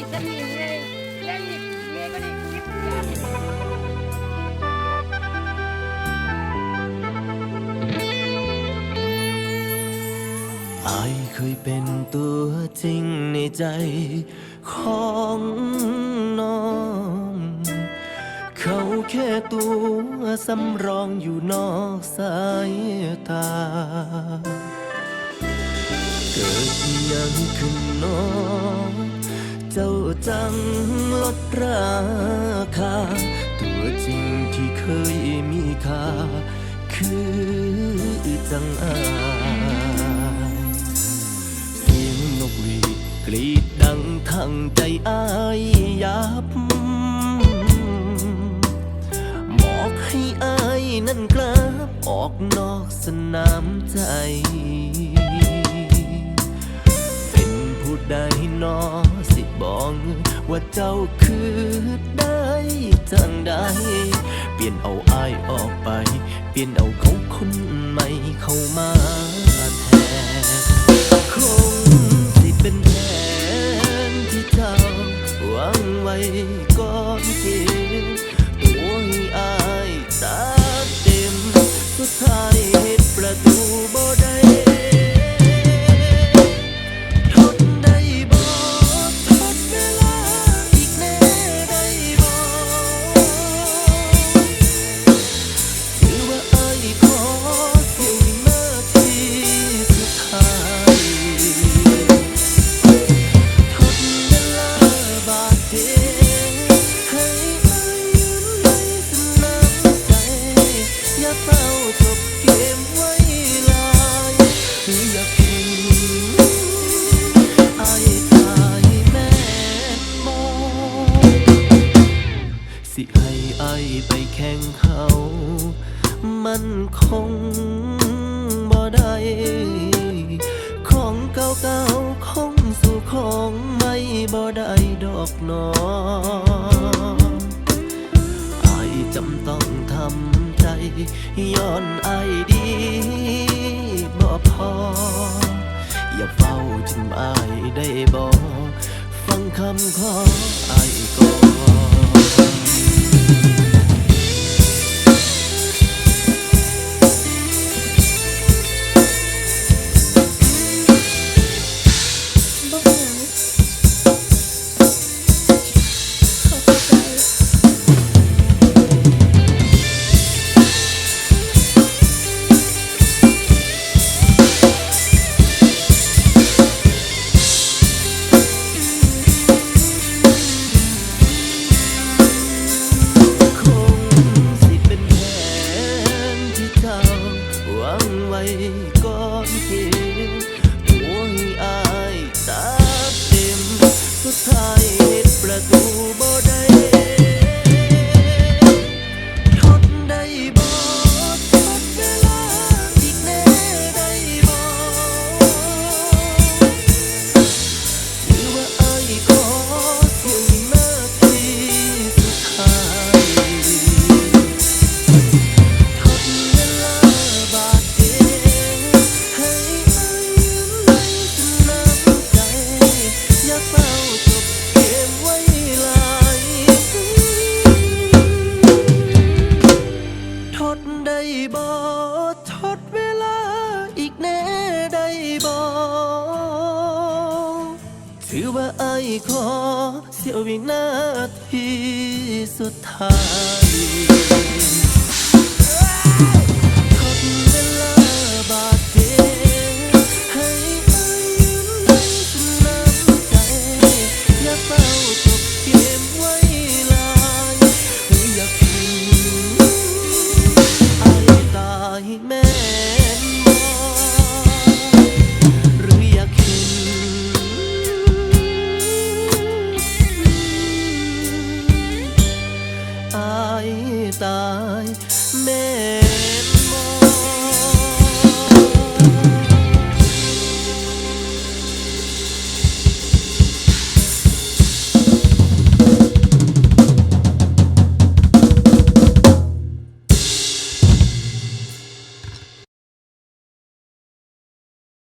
ยจะมีไงยังอีกเมียก็ได้คิดยากอเคยเป็นตัวจริงในใจของน้อง เขาแค่ตัวสำรองอยู่นอกสายตา เกิดยังขึ้นน้อง จ้าจังลดราคา ตัวจริงที่เคยมีค่า คือจังอายเสียงนกหวีดกรีดดังทั้งใจอายยับบอกให้อายนั่นกลับออกนอกสนามใจ เป็นผู้ใดนอสิบอก ว่าเจ้าคือได้จังใดเปลี่ยนเอาอายออกไป เปลี่ยนเอาเขาคนใหม่เข้ามาแทนคงสิเป็นแผนที่เจ้าวังไว้ก่อนเกมตัวให้อายตาเต็ม สุดท้ายเหตุประตูบ่ได้ คืออยากเห็นอายตายแม่นบ่สิให้ไอายไปแข่งเขา มันคงบ่ได้ของเก่าๆคงสู่ของไม่บ่ได้ดอกหนอไอายจำต้องทำใจย้อนไอ บอกฟังคำขอ ถือว่าไอ้ขอเสียววินาทีสุดท้าย